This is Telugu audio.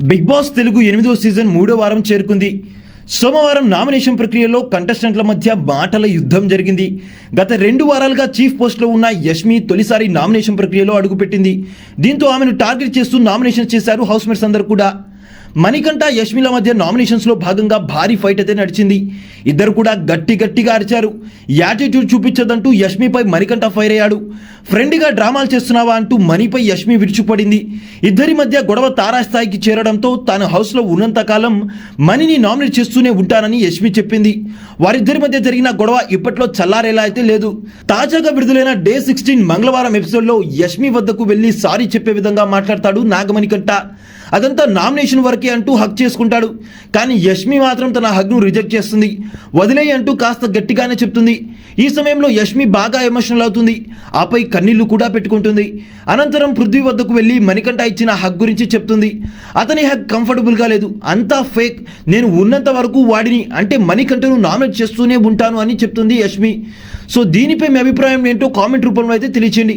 బిగ్ బాస్ తెలుగు ఎనిమిదో సీజన్ మూడో వారం చేరుకుంది. సోమవారం నామినేషన్ ప్రక్రియలో కంటెస్టెంట్ల మధ్య మాటల యుద్ధం జరిగింది. గత రెండు వారాలుగా చీఫ్ పోస్ట్లో ఉన్న యష్మి తొలిసారి నామినేషన్ ప్రక్రియలో అడుగుపెట్టింది. దీంతో ఆమెను టార్గెట్ చేస్తూ నామినేషన్ చేశారు హౌస్మేట్స్ అందరూ కూడా. మణికంఠ యష్మిల మధ్య నామినేషన్స్లో భాగంగా భారీ ఫైట్ అయితే నడిచింది. ఇద్దరు కూడా గట్టి గట్టిగా అరిచారు. యాటిట్యూడ్ చూపించదంటూ యష్మిపై మణికంఠ ఫైర్ అయ్యాడు. ఫ్రెండ్గా డ్రామాలు చేస్తున్నావా అంటూ మణిపై యష్మి విరుచుపడింది ఇద్దరి మధ్య గొడవ తారాస్థాయికి చేరడంతో తాను హౌస్లో ఉన్నంతకాలం మణిని నామినేట్ చేస్తూనే ఉంటానని యష్మి చెప్పింది. వారిద్దరి మధ్య జరిగిన గొడవ ఇప్పట్లో చల్లారేలా అయితే లేదు. తాజాగా విడుదలైన డే సిక్స్టీన్ మంగళవారం ఎపిసోడ్లో యష్మి వద్దకు వెళ్ళి సారీ చెప్పే విధంగా మాట్లాడతాడు నాగమణికంఠ. అదంతా నామినేషన్ వరకే అంటూ హక్ చేసుకుంటాడు. కానీ యష్మి మాత్రం తన హగ్ను రిజెక్ట్ చేస్తుంది. వదిలేయి అంటూ కాస్త గట్టిగానే చెప్తుంది. ఈ సమయంలో యష్మి బాగా ఎమోషనల్ అవుతుంది. ఆపై కన్నీళ్ళు కూడా పెట్టుకుంటుంది. అనంతరం పృథ్వీ వద్దకు వెళ్ళి మణికంఠ ఇచ్చిన హక్ గురించి చెప్తుంది. అతని హక్ కంఫర్టబుల్గా లేదు. అంతా ఫేక్. నేను ఉన్నంత వరకు వాడిని అంటే మణికంఠను నామినేట్ చేస్తూనే ఉంటాను అని చెప్తుంది యష్మి. సో దీనిపై మీ అభిప్రాయం ఏంటో కామెంట్ రూపంలో అయితే తెలియచేయండి.